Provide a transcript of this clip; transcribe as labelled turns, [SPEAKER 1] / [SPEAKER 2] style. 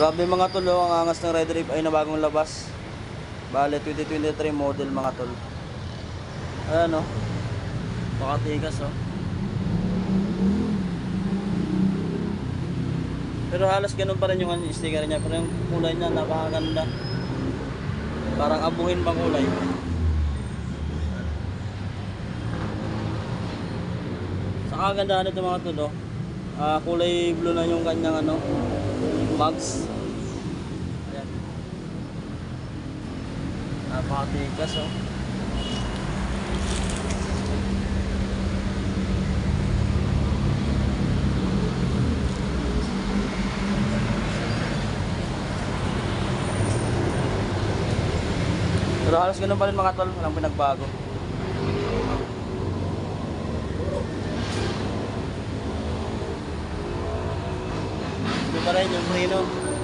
[SPEAKER 1] Grabe mga tol, oh, ang angas ng Red Reef ay na bagong labas. Bale, 2023 model mga tol. Ayan oh. Makatigas oh. Pero halos ganun pa rin yung ano, sticker niya. Pero yung kulay niya napakaganda. Parang abuhin bang kulay. Sa kagandahan nito mga tol oh. Ah, kulay blue na yung kanyang ano, mugs. Ayan. Napakatigas oh. Pero halos ganun pa rin mga tol, walang pinagbago. Pa rin yung preno.